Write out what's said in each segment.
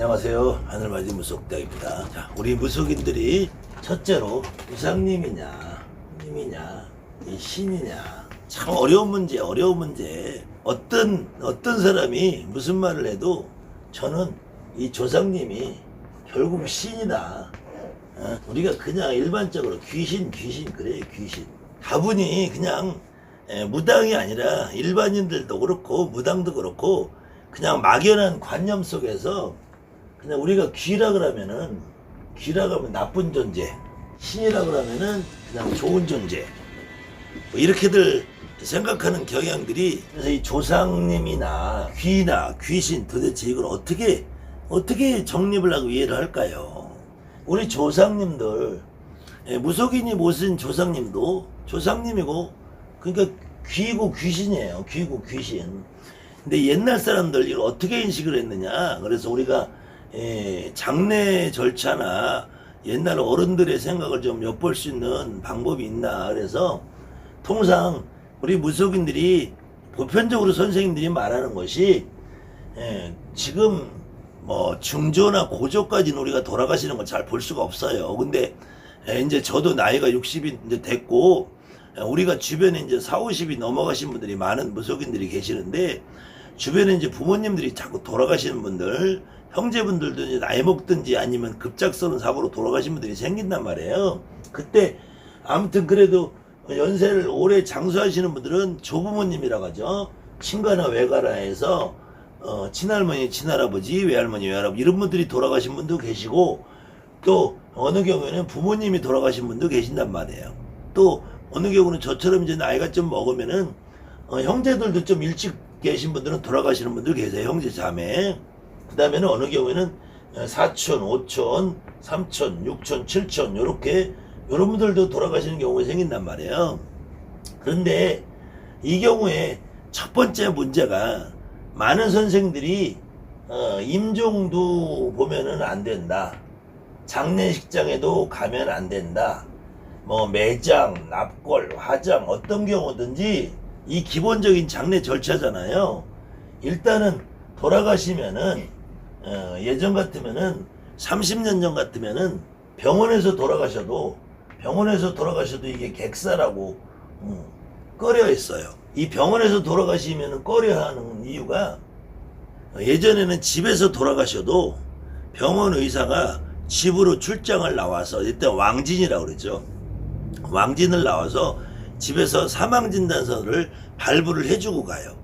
안녕하세요. 하늘맞이 무속대입니다. 자, 우리 무속인들이 첫째로 우상님이냐, 님이냐, 이 신이냐. 참 어려운 문제, 어려운 문제. 어떤, 어떤 사람이 무슨 말을 해도 저는 이 조상님이 결국 신이다. 어? 우리가 그냥 일반적으로 귀신, 귀신, 그래, 귀신. 다분히 그냥 에, 무당이 아니라 일반인들도 그렇고 무당도 그렇고 그냥 막연한 관념 속에서 그냥 우리가 귀라 그러면은 귀라 그러면 나쁜 존재 신이라 그러면은 그냥 좋은 존재 뭐 이렇게들 생각하는 경향들이 그래서 이 조상님이나 귀나 귀신 도대체 이걸 어떻게 어떻게 정립을 하고 이해를 할까요? 우리 조상님들 예, 무속인이 모신 조상님도 조상님이고 그러니까 귀고 귀신이에요. 귀고 귀신. 근데 옛날 사람들 이걸 어떻게 인식을 했느냐? 그래서 우리가 예, 장례 절차나 옛날 어른들의 생각을 좀 엿볼 수 있는 방법이 있나? 그래서 통상 우리 무속인들이 보편적으로 선생님들이 말하는 것이 예, 지금 뭐 중조나 고조까지는 우리가 돌아가시는 걸 잘 볼 수가 없어요. 근데 예, 이제 저도 나이가 60이 이제 됐고 예, 우리가 주변에 이제 4, 50이 넘어가신 분들이 많은 무속인들이 계시는데 주변에 이제 부모님들이 자꾸 돌아가시는 분들 형제분들도 나이 먹든지 아니면 급작스러운 사고로 돌아가신 분들이 생긴단 말이에요. 그때 아무튼 그래도 연세를 오래 장수하시는 분들은 조부모님이라고 하죠. 친가나 외가라 해서 어, 친할머니, 친할아버지, 외할머니, 외할아버지 이런 분들이 돌아가신 분도 계시고 또 어느 경우에는 부모님이 돌아가신 분도 계신단 말이에요. 또 어느 경우는 저처럼 이제 나이가 좀 먹으면은 어, 형제들도 좀 일찍 계신 분들은 돌아가시는 분들 계세요. 형제 자매. 그 다음에는 어느 경우에는 어, 사촌, 오촌, 삼촌, 육촌, 칠촌 요렇게 요런 분들도 돌아가시는 경우가 생긴단 말이에요. 그런데 이 경우에 첫 번째 문제가 많은 선생들이 어, 임종도 보면은 안 된다. 장례식장에도 가면 안 된다. 뭐 매장, 납골, 화장 어떤 경우든지 이 기본적인 장례 절차잖아요. 일단은 돌아가시면은 어, 예전 같으면은 30년 전 같으면은 병원에서 돌아가셔도 병원에서 돌아가셔도 이게 객사라고 음, 꺼려 있어요. 이 병원에서 돌아가시면은 꺼려 하는 이유가 예전에는 집에서 돌아가셔도 병원 의사가 집으로 출장을 나와서 이때 왕진이라고 그러죠. 왕진을 나와서 집에서 사망 진단서를 발부를 해주고 가요.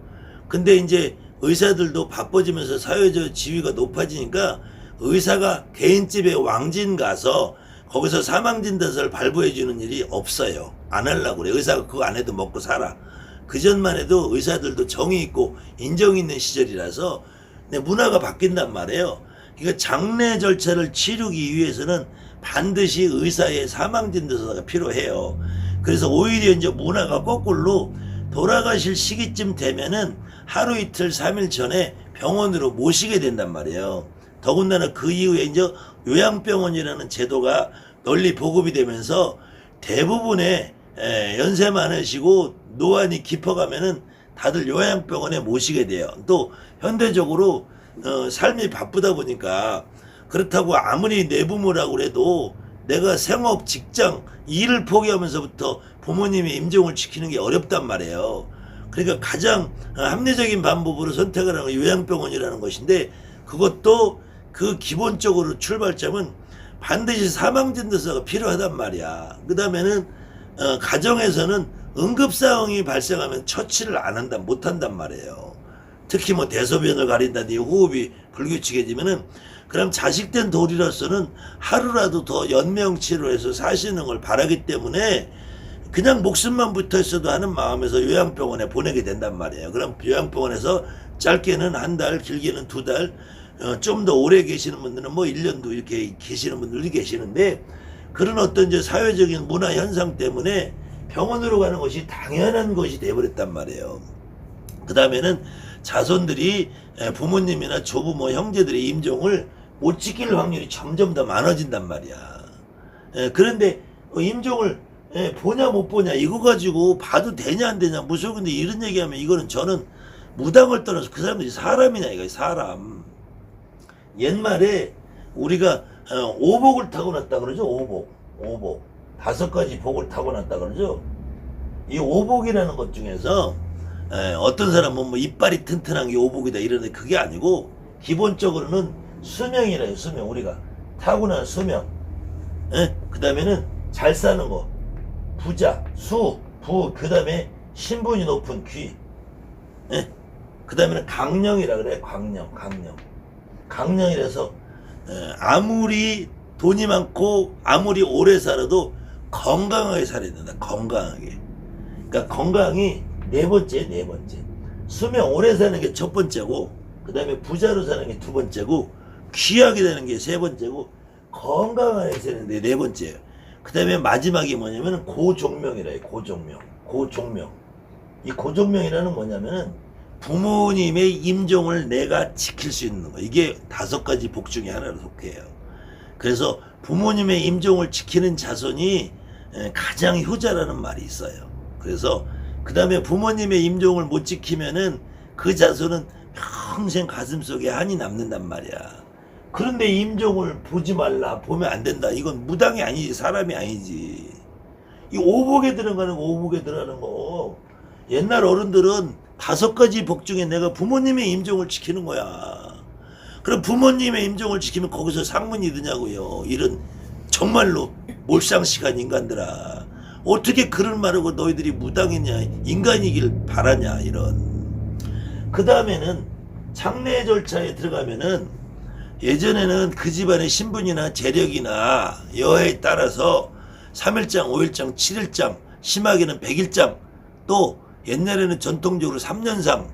근데 이제 의사들도 바빠지면서 사회적 지위가 높아지니까 의사가 개인집에 왕진 가서 거기서 사망진단서를 발부해주는 일이 없어요. 안 하려고 그래. 의사가 그거 안 해도 먹고 살아. 그 전만 해도 의사들도 정이 있고 인정 있는 시절이라서 문화가 바뀐단 말이에요. 그러니까 장례 절차를 치르기 위해서는 반드시 의사의 사망진단서가 필요해요. 그래서 오히려 이제 문화가 거꾸로 돌아가실 시기쯤 되면은 하루 이틀 삼일 전에 병원으로 모시게 된단 말이에요. 더군다나 그 이후에 이제 요양병원이라는 제도가 널리 보급이 되면서 대부분의 에, 연세 많으시고 노안이 깊어가면은 다들 요양병원에 모시게 돼요. 또 현대적으로 어, 삶이 바쁘다 보니까 그렇다고 아무리 내부모라고 그래도 내가 생업, 직장, 일을 포기하면서부터 부모님의 임종을 지키는 게 어렵단 말이에요. 그러니까 가장 합리적인 방법으로 선택을 하는 게 요양병원이라는 것인데 그것도 그 기본적으로 출발점은 반드시 사망진단서가 필요하단 말이야. 그 다음에는 어, 가정에서는 응급 상황이 발생하면 처치를 안 한다, 못 한단 말이에요. 특히 뭐 대소변을 가린다든지 호흡이 불규칙해지면은 그럼 자식된 도리로서는 하루라도 더 연명치료해서 사시는 걸 바라기 때문에 그냥 목숨만 붙어 있어도 하는 마음에서 요양병원에 보내게 된단 말이에요. 그럼 요양병원에서 짧게는 한 달, 길게는 두 달, 어, 좀 더 오래 계시는 분들은 뭐 1년도 이렇게 계시는 분들도 계시는데 그런 어떤 이제 사회적인 문화 현상 때문에 병원으로 가는 것이 당연한 것이 돼버렸단 말이에요. 그 다음에는 자손들이 에, 부모님이나 조부모 형제들의 임종을 못 지킬 확률이 점점 더 많아진단 말이야. 에, 그런데 어, 임종을 에, 보냐 못 보냐 이거 가지고 봐도 되냐 안 되냐 무슨 근데 이런 얘기하면 이거는 저는 무당을 떠나서 그 사람들이 사람이냐 이거 사람. 옛말에 우리가 어, 오복을 타고났다 그러죠. 오복, 오복 다섯 가지 복을 타고났다 그러죠. 이 오복이라는 것 중에서 에, 어떤 사람은 뭐 이빨이 튼튼한 게 오복이다 이러는데 그게 아니고 기본적으로는 수명이래요. 수명 우리가 타고난 수명. 그 다음에는 잘 사는 거, 부자, 수, 부, 그 다음에 신분이 높은 귀. 그 다음에는 강령이라 그래, 강령, 강령. 강령이라서 에, 아무리 돈이 많고 아무리 오래 살아도 건강하게 살아야 된다. 건강하게. 그러니까 건강이 네 번째, 네 번째. 수명 오래 사는 게 첫 번째고, 그 다음에 부자로 사는 게 두 번째고, 귀하게 되는 게 세 번째고, 건강하게 사는 게 네 번째예요. 그 다음에 마지막이 뭐냐면 고종명이라 해요. 고종명. 고종명. 이 고종명이라는 뭐냐면은 부모님의 임종을 내가 지킬 수 있는 거. 이게 다섯 가지 복 중에 하나로 속해요. 그래서 부모님의 임종을 지키는 자손이 에, 가장 효자라는 말이 있어요. 그래서 그 다음에 부모님의 임종을 못 지키면은 그 자손은 평생 가슴 속에 한이 남는단 말이야. 그런데 임종을 보지 말라, 보면 안 된다. 이건 무당이 아니지, 사람이 아니지. 이 오복에 들어가는 거, 오복에 들어가는 거. 옛날 어른들은 다섯 가지 복 중에 내가 부모님의 임종을 지키는 거야. 그럼 부모님의 임종을 지키면 거기서 상문이 드냐고요. 이런 정말로 몰상시간 인간들아. 어떻게 그런 말하고 너희들이 무당이냐, 인간이길 바라냐, 이런. 그 다음에는 장례 절차에 들어가면은 예전에는 그 집안의 신분이나 재력이나 여해에 따라서 3일장, 5일장, 7일장, 심하게는 100일장, 또 옛날에는 전통적으로 3년상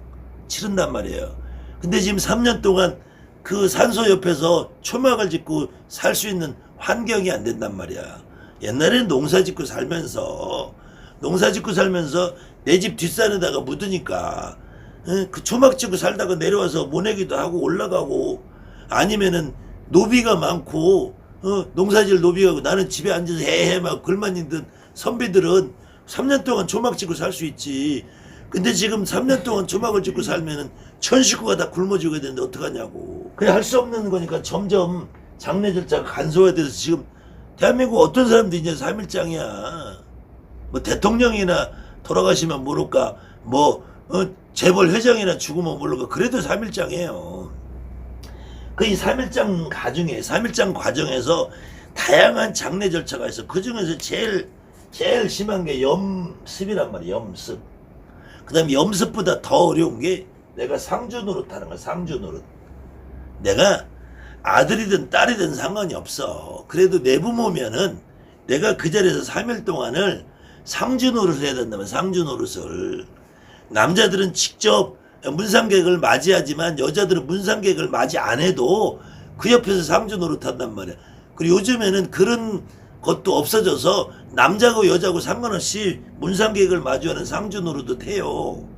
치른단 말이에요. 근데 지금 3년 동안 그 산소 옆에서 초막을 짓고 살 수 있는 환경이 안 된단 말이야. 옛날에는 농사 짓고 살면서 농사 짓고 살면서 내 집 뒷산에다가 묻으니까 응? 그 초막 짓고 살다가 내려와서 모내기도 하고 올라가고 아니면은 노비가 많고 어, 농사질 노비가 고 나는 집에 앉아서 헤헤 막 글만 있는 선비들은 3년 동안 초막 짓고 살 수 있지. 근데 지금 3년 동안 초막을 짓고 살면은 천 식구가 다 굶어 죽어야 되는데 어떡하냐고. 그냥 할 수 없는 거니까 점점 장례 절차가 간소화돼서 지금 대한민국 어떤 사람들이 이제 3일장이야. 뭐 대통령이나 돌아가시면 모를까 뭐 어, 재벌 회장이나 죽으면 모를까 그래도 3일장이에요. 그 이 3일장 가중에 3일장 과정에서 다양한 장례 절차가 있어. 그 중에서 제일 제일 심한 게 염습이란 말이야. 염습. 그다음에 염습보다 더 어려운 게 내가 상주 노릇하는 거야. 상주 노릇. 내가 아들이든 딸이든 상관이 없어. 그래도 내 부모면은 내가 그 자리에서 3일 동안을 상주 노릇을 해야 된다면 상주 노릇을 남자들은 직접 문상객을 맞이하지만 여자들은 문상객을 맞이 안 해도 그 옆에서 상주 노릇한단 말이야. 그리고 요즘에는 그런 것도 없어져서 남자고 여자고 상관없이 문상객을 마주하는 상주 노릇도 해요.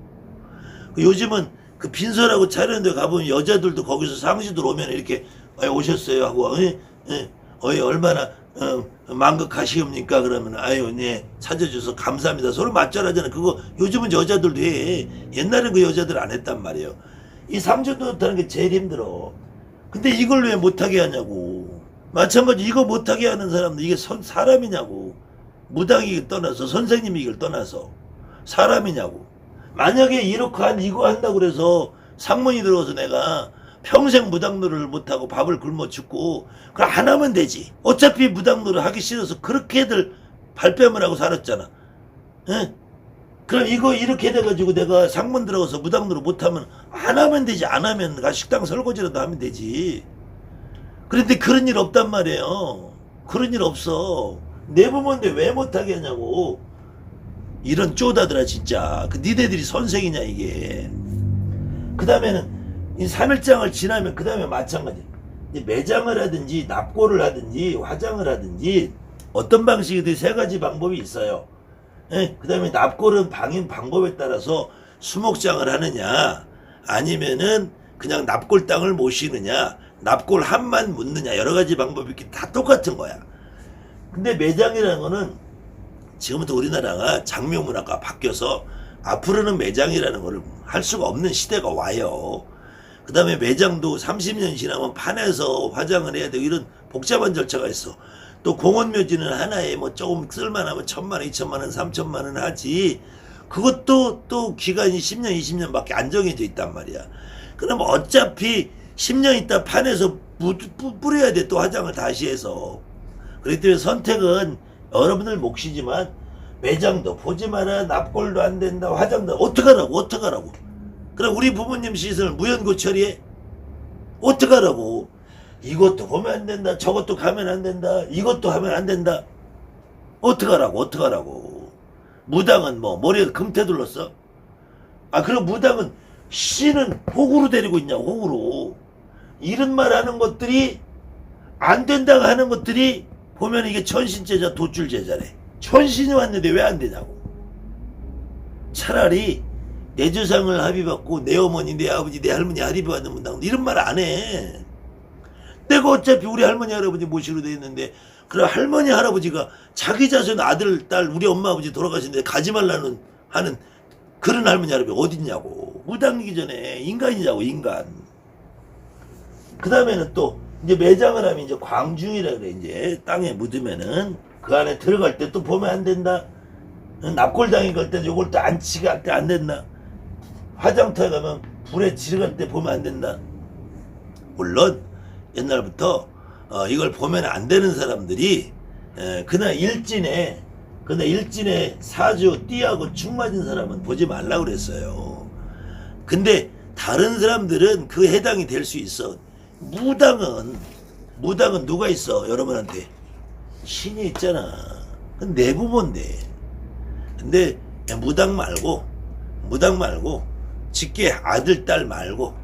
그 요즘은 그 빈소라고 차리는 데 가보면 여자들도 거기서 상주들 오면 이렇게 어, 오셨어요 하고 어, 어, 어이 얼마나 어, 만극하시옵니까? 그러면 아유 네 찾아줘서 감사합니다. 서로 맞절하잖아 그거 요즘은 여자들도 해. 옛날엔 그 여자들 안 했단 말이에요. 이 상주 노릇하는 게 제일 힘들어. 근데 이걸 왜 못하게 하냐고. 마찬가지 이거 못하게 하는 사람들 이게 선, 사람이냐고. 무당이길 떠나서 선생님이길 떠나서 사람이냐고. 만약에 이렇게 한 이거 한다고 그래서 상문이 들어서 내가 평생 무당노를 못하고 밥을 굶어 죽고 그럼 안 하면 되지. 어차피 무당노를 하기 싫어서 그렇게들 발뺌을 하고 살았잖아. 예? 그럼 이거 이렇게 돼가지고 내가 상문 들어가서 무당노를 못하면 안 하면 되지. 안 하면 가 식당 설거지라도 하면 되지. 그런데 그런 일 없단 말이에요. 그런 일 없어. 내 부모인데 왜 못하게 하냐고. 이런 쪼다들아 진짜. 그 니네들이 선생이냐 이게. 그 다음에는 이 3일장을 지나면 그 다음에 마찬가지. 매장을 하든지 납고를 하든지 화장을 하든지 어떤 방식이든 세 가지 방법이 있어요. 그 다음에 납골은 방인 방법에 따라서 수목장을 하느냐 아니면은 그냥 납골 땅을 모시느냐 납골 한만 묻느냐 여러 가지 방법이 있기 다 똑같은 거야. 근데 매장이라는 거는 지금부터 우리나라가 장묘 문화가 바뀌어서 앞으로는 매장이라는 거를 할 수가 없는 시대가 와요. 그 다음에 매장도 30년 지나면 판에서 화장을 해야 되고 이런 복잡한 절차가 있어. 또 공원묘지는 하나에 뭐 조금 쓸만하면 천만 원, 이천만 원, 삼천만 원 하지. 그것도 또 기간이 10년, 20년밖에 안 정해져 있단 말이야. 그럼 어차피 10년 있다 판에서 뿌려야 돼. 또 화장을 다시 해서. 그렇기 때문에 선택은 여러분들 몫이지만 매장도 보지 마라. 납골도 안 된다. 화장도 어떡하라고, 어떡하라고. 그럼 우리 부모님 시설 무연고 처리해? 어떡하라고. 이것도 보면 안 된다. 저것도 가면 안 된다. 이것도 하면 안 된다. 어떡하라고, 어떡하라고. 무당은 뭐, 머리에 금태 둘렀어? 아, 그럼 무당은 씨는 호구로 데리고 있냐, 호구로. 이런 말 하는 것들이 안 된다고 하는 것들이 보면 이게 천신제자, 도출제자래. 천신이 왔는데 왜 안 되냐고. 차라리 내 조상을 합의받고 내 어머니, 내 아버지, 내 할머니 합의받는 문당 이런 말 안 해. 내가 어차피 우리 할머니, 할아버지 모시로 돼 있는데 그래 할머니, 할아버지가 자기 자손 아들, 딸, 우리 엄마, 아버지 돌아가시는데 가지 말라는 하는 그런 할머니, 할아버지 어딨냐고. 무당이기 전에 인간이냐고, 인간. 그 다음에는 또 이제 매장을 하면 이제 광중이라 그래 이제 땅에 묻으면은 그 안에 들어갈 때 또 보면 안 된다. 납골당이 갈때 요걸 또 안 치가 할때안 된다. 화장터에 가면 불에 지르갈 때 보면 안 된다. 물론 옛날부터 어, 이걸 보면 안 되는 사람들이 에, 그날 일진에 그날 일진에 사주 띠하고 축 맞은 사람은 보지 말라 그랬어요. 근데 다른 사람들은 그 해당이 될 수 있어. 무당은 무당은 누가 있어 여러분한테 신이 있잖아. 내 부모인데. 근데 무당 말고 무당 말고 직계 아들 딸 말고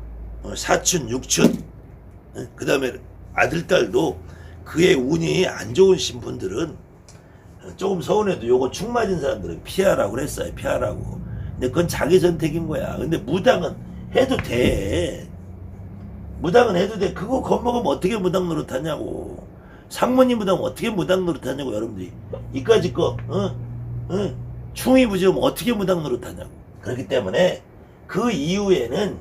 어, 사춘 육춘 그 다음에 아들 딸도 그의 운이 안 좋은 신분들은 조금 서운해도 요거 축 맞은 사람들은 피하라고 그랬어요 피하라고. 근데 그건 자기 선택인 거야. 근데 무당은 해도 돼. 무당은 해도 돼. 그거 겁먹으면 어떻게 무당 노릇하냐고. 상무님 무당 어떻게 무당 노릇하냐고 여러분들이. 이까짓 거 어? 어? 충이 부지면 어떻게 무당 노릇하냐고. 그렇기 때문에 그 이후에는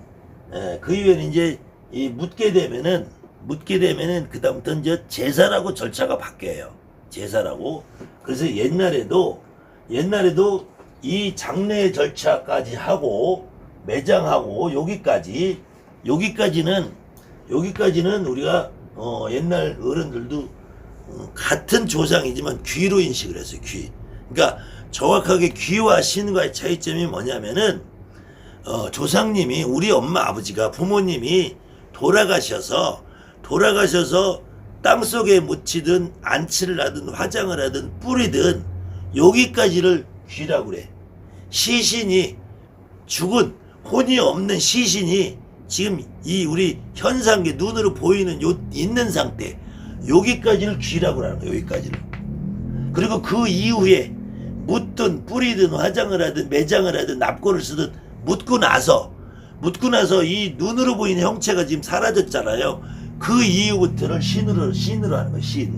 에, 그 이후에는 이제 이 묻게 되면은 묻게 되면은 그 다음부터 이제 제사라고 절차가 바뀌어요. 제사라고. 그래서 옛날에도 옛날에도 이 장례 절차까지 하고 매장하고 여기까지 여기까지는 여기까지는 우리가 어, 옛날 어른들도 어, 같은 조상이지만 귀로 인식을 했어요. 귀. 그러니까 정확하게 귀와 신과의 차이점이 뭐냐면은 어, 조상님이 우리 엄마 아버지가 부모님이 돌아가셔서 돌아가셔서 땅 속에 묻히든 안치를 하든 화장을 하든 뿌리든 여기까지를 귀라고 그래. 시신이 죽은 혼이 없는 시신이 지금 이 우리 현상계 눈으로 보이는 요 있는 상태 여기까지를 귀라고 하는 거야. 여기까지를. 그리고 그 이후에 묻든 뿌리든 화장을 하든 매장을 하든 납골을 쓰든 묻고 나서 묻고 나서 이 눈으로 보이는 형체가 지금 사라졌잖아요. 그 이후부터는 신으로 신으로 하는 거야. 신.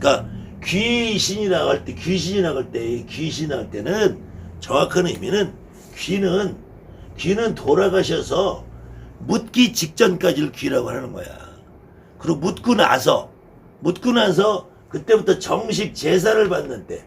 그러니까 귀신이라고 할때 귀신이라고 할때 귀신 할 때는 정확한 의미는 귀는 귀는 돌아가셔서 묻기 직전까지를 귀라고 하는 거야. 그리고 묻고 나서 묻고 나서 그때부터 정식 제사를 받는 때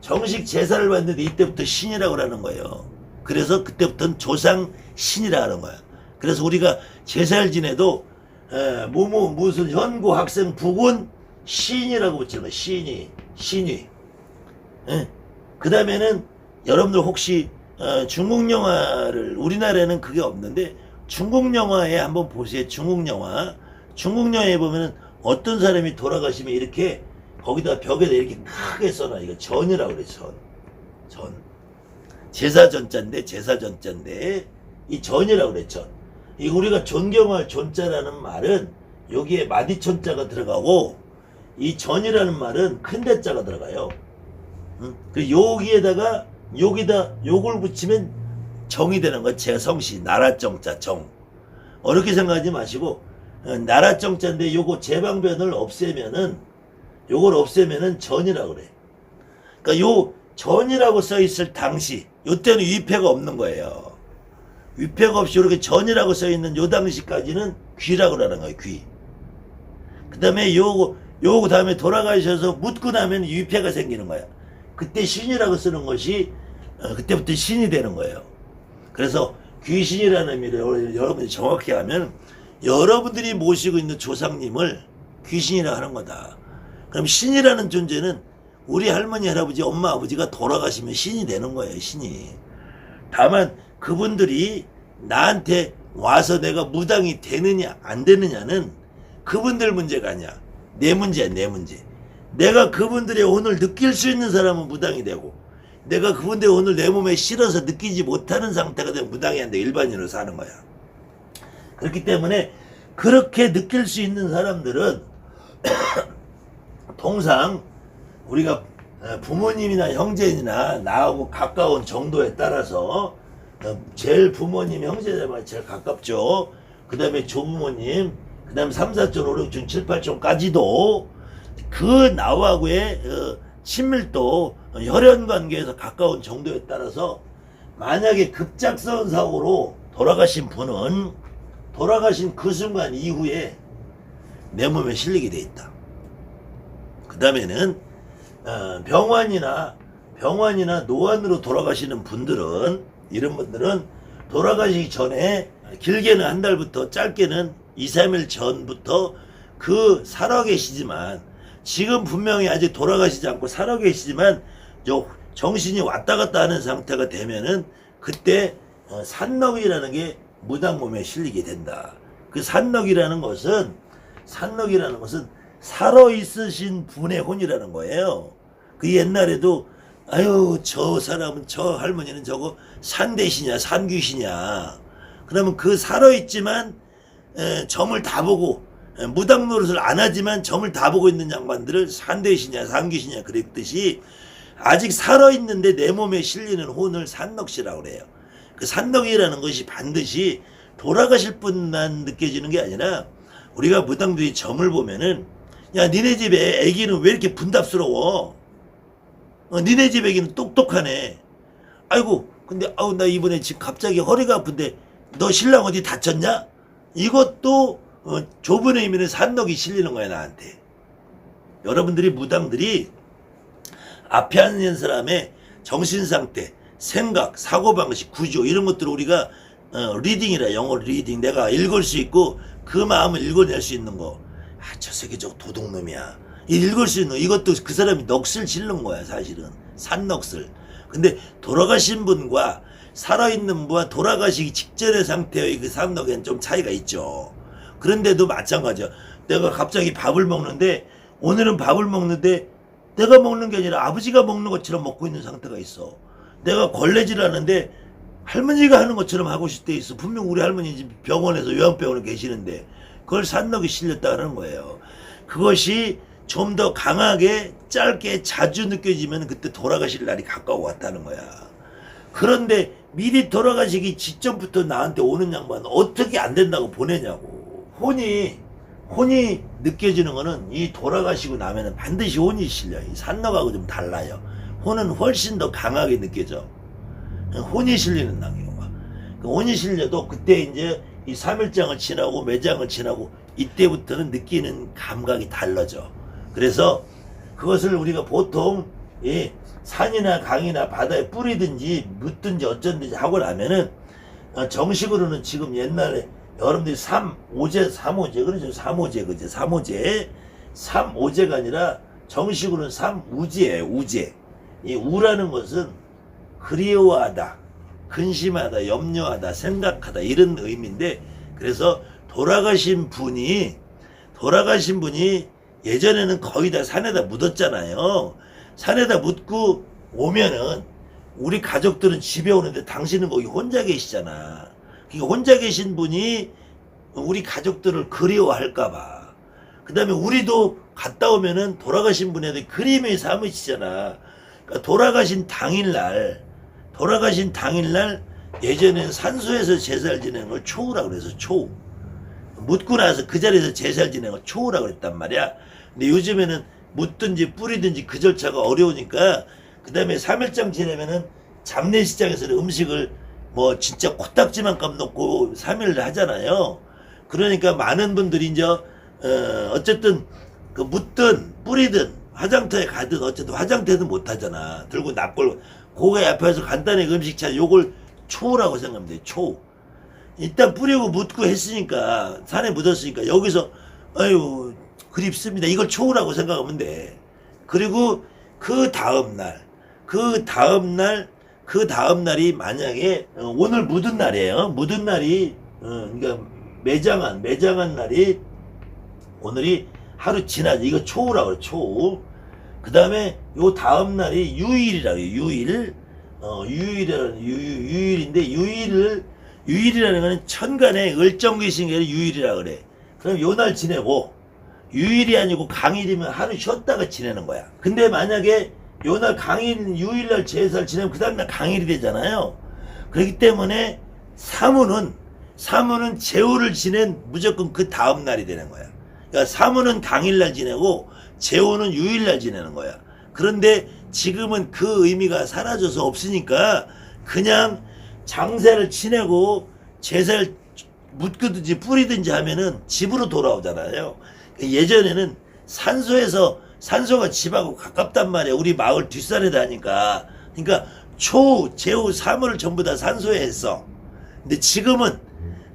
정식 제사를 받는데 이때부터 신이라고 하는 거예요. 그래서 그때부터는 조상 신이라 하는 거야. 그래서 우리가 제사를 지내도 에, 뭐뭐 무슨 현고 학생 부군 신이라고 붙이는 거야. 신이 신이. 그 다음에는 여러분들 혹시 어, 중국 영화를 우리나라에는 그게 없는데 중국 영화에 한번 보세요. 중국 영화. 중국 영화에 보면은 어떤 사람이 돌아가시면 이렇게 거기다 벽에다 이렇게 크게 써놔. 이거 전이라고 그래, 전. 전. 제사 전자인데, 제사 전자인데, 이 전이라고 전. 이 우리가 존경할 존자라는 말은 여기에 마디천자가 들어가고, 이 전이라는 말은 큰 대자가 들어가요. 응? 그 여기에다가, 여기다, 요걸 붙이면 정이 되는 거야. 제 성씨, 나라정자, 정. 어렵게 생각하지 마시고, 어, 나라정자인데 요거 제방변을 없애면은, 요걸 없애면은 전이라고 그래. 그러니까 요 전이라고 써 있을 당시, 요때는 위패가 없는 거예요. 위패가 없이 이렇게 전이라고 써 있는 요 당시까지는 귀라고 그러는 거예요. 귀. 그 다음에 요거 요거 다음에 돌아가셔서 묻고 나면 위패가 생기는 거야. 그때 신이라고 쓰는 것이 어, 그때부터 신이 되는 거예요. 그래서 귀신이라는 의미를 여러- 여러분이 정확히 하면 여러분들이 모시고 있는 조상님을 귀신이라 하는 거다. 그럼 신이라는 존재는 우리 할머니, 할아버지, 엄마, 아버지가 돌아가시면 신이 되는 거예요, 신이. 다만 그분들이 나한테 와서 내가 무당이 되느냐, 안 되느냐는 그분들 문제가 아니야. 내 문제야, 내 문제. 내가 그분들의 오늘 느낄 수 있는 사람은 무당이 되고, 내가 그분들 오늘 내 몸에 실어서 느끼지 못하는 상태가 되면 무당이 안 돼. 일반인으로 사는 거야. 그렇기 때문에 그렇게 느낄 수 있는 사람들은 통상 우리가 어, 부모님이나 형제나 나하고 가까운 정도에 따라서 어, 제일 부모님 형제자만 제일 가깝죠. 그 다음에 조부모님, 그 다음에 3, 4촌, 5, 6촌, 7, 8촌까지도 그 나하고의 어, 친밀도 어, 혈연 관계에서 가까운 정도에 따라서 만약에 급작스러운 사고로 돌아가신 분은 돌아가신 그 순간 이후에 내 몸에 실리게 돼 있다. 그 다음에는 어, 병환이나 병환이나 노안으로 돌아가시는 분들은 이런 분들은 돌아가시기 전에 길게는 한 달부터 짧게는 2, 3일 전부터 그 살아계시지만 지금 분명히 아직 돌아가시지 않고 살아계시지만 저 정신이 왔다 갔다 하는 상태가 되면은 그때 어, 산넉이라는 게 무당 몸에 실리게 된다. 그 산넉이라는 것은 산넉이라는 것은 살아 있으신 분의 혼이라는 거예요. 그 옛날에도 아유 저 사람은 저 할머니는 저거 산대시냐 산귀시냐. 그러면 그 살아 있지만 에, 점을 다 보고 에, 무당 노릇을 안 하지만 점을 다 보고 있는 양반들을 산대시냐 산귀시냐 그랬듯이 아직 살아 있는데 내 몸에 실리는 혼을 산넉시라고 그래요. 그 산넉이라는 것이 반드시 돌아가실 분만 느껴지는 게 아니라 우리가 무당들이 점을 보면은 야 니네 집에 애기는 왜 이렇게 분답스러워? 어, 니네 집 애기는 똑똑하네. 아이고 근데 아우 나 이번에 지금 갑자기 허리가 아픈데 너 신랑 어디 다쳤냐? 이것도 어, 좁은 의미는 산넉이 실리는 거야 나한테. 여러분들이 무당들이 앞에 앉은 사람의 정신 상태, 생각, 사고 방식, 구조 이런 것들을 우리가 어, 리딩이라 영어 리딩 내가 읽을 수 있고 그 마음을 읽어낼 수 있는 거. 아, 저 새끼 저 도둑놈이야. 이 읽을 수 있는 거. 이것도 그 사람이 넋을 지른 거야, 사실은. 산 넋을. 근데 돌아가신 분과 살아있는 분과 돌아가시기 직전의 상태의 그 산넋에는 좀 차이가 있죠. 그런데도 마찬가지야. 내가 갑자기 밥을 먹는데 오늘은 밥을 먹는데 내가 먹는 게 아니라 아버지가 먹는 것처럼 먹고 있는 상태가 있어. 내가 걸레질 하는데 할머니가 하는 것처럼 하고 때 있어. 분명 우리 할머니 집 병원에서 요양병원에 계시는데 그걸 산넉이 실렸다는 거예요. 그것이 좀 더 강하게 짧게 자주 느껴지면 그때 돌아가실 날이 가까워 왔다는 거야. 그런데 미리 돌아가시기 직전부터 나한테 오는 양반 어떻게 안 된다고 보내냐고. 혼이 혼이 느껴지는 거는 이 돌아가시고 나면은 반드시 혼이 실려. 이 산넉하고 좀 달라요. 혼은 훨씬 더 강하게 느껴져. 혼이 실리는 낭이요. 그 혼이 실려도 그때 이제 이 3일장을 지나고 매장을 지나고 이때부터는 느끼는 감각이 달라져. 그래서 그것을 우리가 보통 이 산이나 강이나 바다에 뿌리든지 묻든지 어쩐든지 하고 나면은 어, 정식으로는 지금 옛날에 여러분들이 삼 오제 삼오제 그러죠? 삼오제 그죠? 삼오제 삼오제가 아니라 정식으로는 삼우제예요 우제. 이 우라는 것은 그리워하다, 근심하다, 염려하다, 생각하다 이런 의미인데 그래서 돌아가신 분이 돌아가신 분이 예전에는 거의 다 산에다 묻었잖아요. 산에다 묻고 오면은 우리 가족들은 집에 오는데 당신은 거기 혼자 계시잖아. 그러니까 혼자 계신 분이 우리 가족들을 그리워할까봐. 그 다음에 우리도 갔다 오면은 돌아가신 분에 대해 그림이 사무치잖아. 그러니까 돌아가신 당일날, 돌아가신 당일날 예전엔 산소에서 제사를 지내는 걸 초우라고 그래서 초우. 묻고 나서 그 자리에서 제사를 지내는 걸 초우라고 그랬단 말이야. 근데 요즘에는 묻든지 뿌리든지 그 절차가 어려우니까 그 다음에 3일장 지내면은 장례식장에서는 음식을 뭐 진짜 코딱지만큼 넣고 3일을 하잖아요. 그러니까 많은 분들이 이제 어, 어쨌든 그 묻든 뿌리든 화장터에 가든 어쨌든 화장터에도 못 하잖아. 들고 납골 고개 앞에서 간단히 음식 차 요걸 초라고 생각하면 돼. 초. 일단 뿌리고 묻고 했으니까 산에 묻었으니까 여기서 아유 그립습니다. 이걸 초라고 생각하면 돼. 그리고 그 다음 날, 그 다음 날, 그 다음 날이 만약에 어, 오늘 묻은 날이에요. 묻은 날이 어, 그러니까 매장한 매장한 날이 오늘이 하루 지나지 이거 초우라고 그래 초우. 그 다음에 요 다음 날이 유일이라고 해요. 유일. 어 유일이라는 유, 유- 유일인데 유일을 유일이라는 거는 천간에 을정귀신 게 유일이라 그래. 그럼 요 날 지내고 유일이 아니고 강일이면 하루 쉬었다가 지내는 거야. 근데 만약에 요 날 강일 유일날 제사를 지내면 그 다음날 강일이 되잖아요. 그렇기 때문에 사무는 사무는 제후를 지낸 무조건 그 다음 날이 되는 거야. 그러니까 사무는 강일날 지내고 제후는 유일날 지내는 거야. 그런데 지금은 그 의미가 사라져서 없으니까 그냥 장세를 지내고 제사를 묻든지 뿌리든지 하면은 집으로 돌아오잖아요. 예전에는 산소에서 산소가 집하고 가깝단 말이야. 우리 마을 뒷산에다 하니까. 그러니까 초, 제후, 사무를 전부 다 산소에 했어. 근데 지금은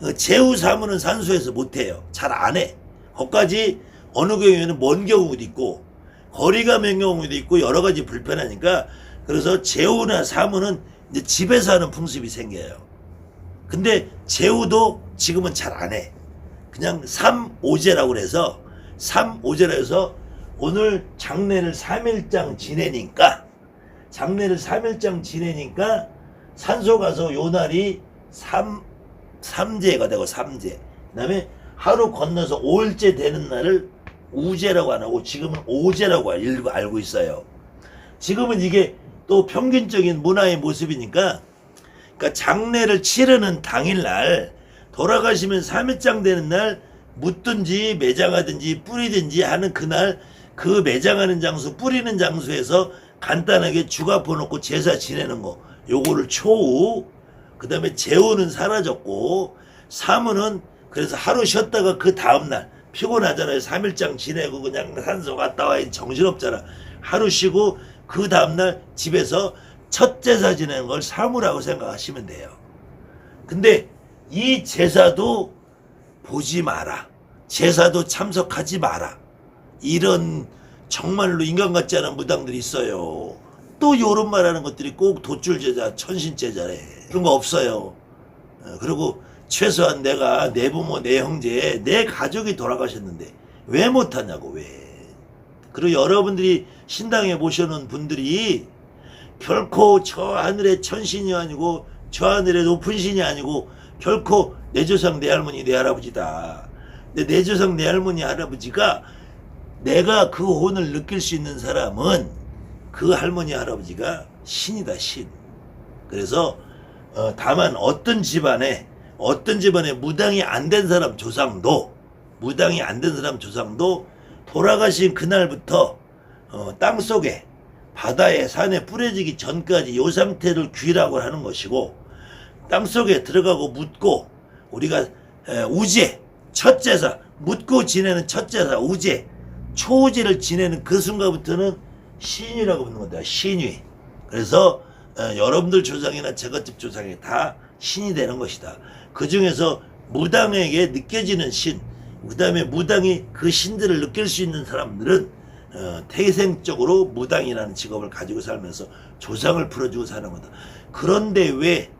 어, 제후 사무는 산소에서 못해요. 잘 안 해. 거기까지 어느 경우에는 먼 경우도 있고 거리가 먼 경우도 있고 여러 가지 불편하니까 그래서 제후나 사무는 이제 집에서 하는 풍습이 생겨요. 근데 제후도 지금은 잘 안 해. 그냥 삼오제라고 그래서 삼오제라 해서 오늘 장례를 3일장 지내니까 장례를 3일장 지내니까 산소 가서 요 날이 삼 삼제가 되고 삼제. 그다음에 하루 건너서 5일째 되는 날을 우제라고 안 하고 지금은 오제라고 알고 알고 있어요. 지금은 이게 또 평균적인 문화의 모습이니까 그러니까 장례를 치르는 당일날 돌아가시면 3일장 되는 날 묻든지 매장하든지 뿌리든지 하는 그날 그 매장하는 장소 뿌리는 장소에서 간단하게 주가포 놓고 제사 지내는 거 요거를 초우 그 다음에 제우는 사라졌고 사무는 그래서 하루 쉬었다가 그 다음날 피곤하잖아요 3일장 지내고 그냥 산소 갔다 와야 정신없잖아 하루 쉬고 그 다음날 집에서 첫 제사 지내는 걸 사무라고 생각하시면 돼요 근데 이 제사도 보지 마라. 제사도 참석하지 마라. 이런 정말로 인간 같지 않은 무당들이 있어요. 또 요런 말하는 것들이 꼭 도줄 제자, 천신 제자래. 그런 거 없어요. 어, 그리고 최소한 내가 내 부모, 내 형제, 내 가족이 돌아가셨는데 왜 못하냐고 왜. 그리고 여러분들이 신당에 모셔놓은 분들이 결코 저 하늘의 천신이 아니고 저 하늘의 높은 신이 아니고 결코 내 조상 내 할머니 내 할아버지다. 근데 내 조상 내 할머니 할아버지가 내가 그 혼을 느낄 수 있는 사람은 그 할머니 할아버지가 신이다 신. 그래서 어, 다만 어떤 집안에 어떤 집안에 무당이 안 된 사람 조상도 무당이 안 된 사람 조상도 돌아가신 그날부터 어, 땅 속에 바다에 산에 뿌려지기 전까지 요 상태를 귀라고 하는 것이고 땅 속에 들어가고 묻고 우리가 에, 우제 첫 제사 묻고 지내는 첫 제사 우제 초우제를 지내는 그 순간부터는 신이라고 부르는 겁니다. 신위. 그래서 어, 여러분들 조상이나 제갓집 조상이 다 신이 되는 것이다. 그 중에서 무당에게 느껴지는 신, 그 다음에 무당이 그 신들을 느낄 수 있는 사람들은 어, 태생적으로 무당이라는 직업을 가지고 살면서 조상을 풀어주고 사는 거다. 그런데 왜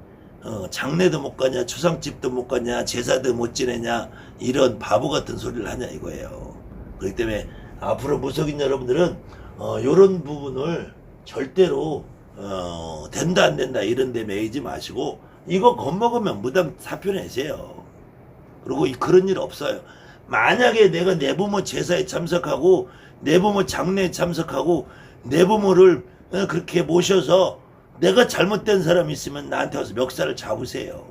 어, 장례도 못 가냐, 초상집도 못 가냐, 제사도 못 지내냐 이런 바보 같은 소리를 하냐 이거예요. 그렇기 때문에 앞으로 무속인 여러분들은 어, 이런 부분을 절대로 어, 된다 안 된다 이런 데 매이지 마시고 이거 겁먹으면 무당 사표 내세요. 그리고 이- 그런 일 없어요. 만약에 내가 내 부모 제사에 참석하고 내 부모 장례에 참석하고 내 부모를 어, 그렇게 모셔서 내가 잘못된 사람 있으면 나한테 와서 멱살을 잡으세요.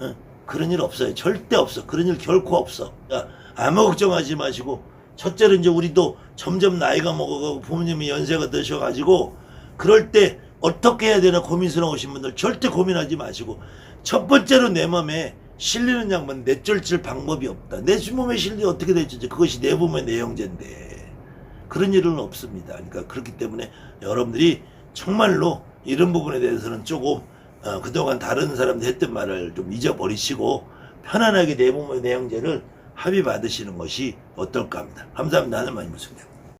어? 그런 일 없어요. 절대 없어. 그런 일 결코 없어. 야, 아무 걱정하지 마시고 첫째로 이제 우리도 점점 나이가 먹어가고 부모님이 연세가 드셔가지고 그럴 때 어떻게 해야 되나 고민스러우신 분들 절대 고민하지 마시고 첫 번째로 내 몸에 실리는 약만 내쫄질 방법이 없다. 내 몸에 실리 어떻게 될지 그것이 내 몸의 내 형제인데 그런 일은 없습니다. 그러니까 그렇기 때문에 여러분들이 정말로 이런 부분에 대해서는 조금 어, 그동안 다른 사람들 했던 말을 좀 잊어버리시고 편안하게 내 몸의 내 형제를 합의 받으시는 것이 어떨까 합니다. 감사합니다. 하늘 많이 보습니다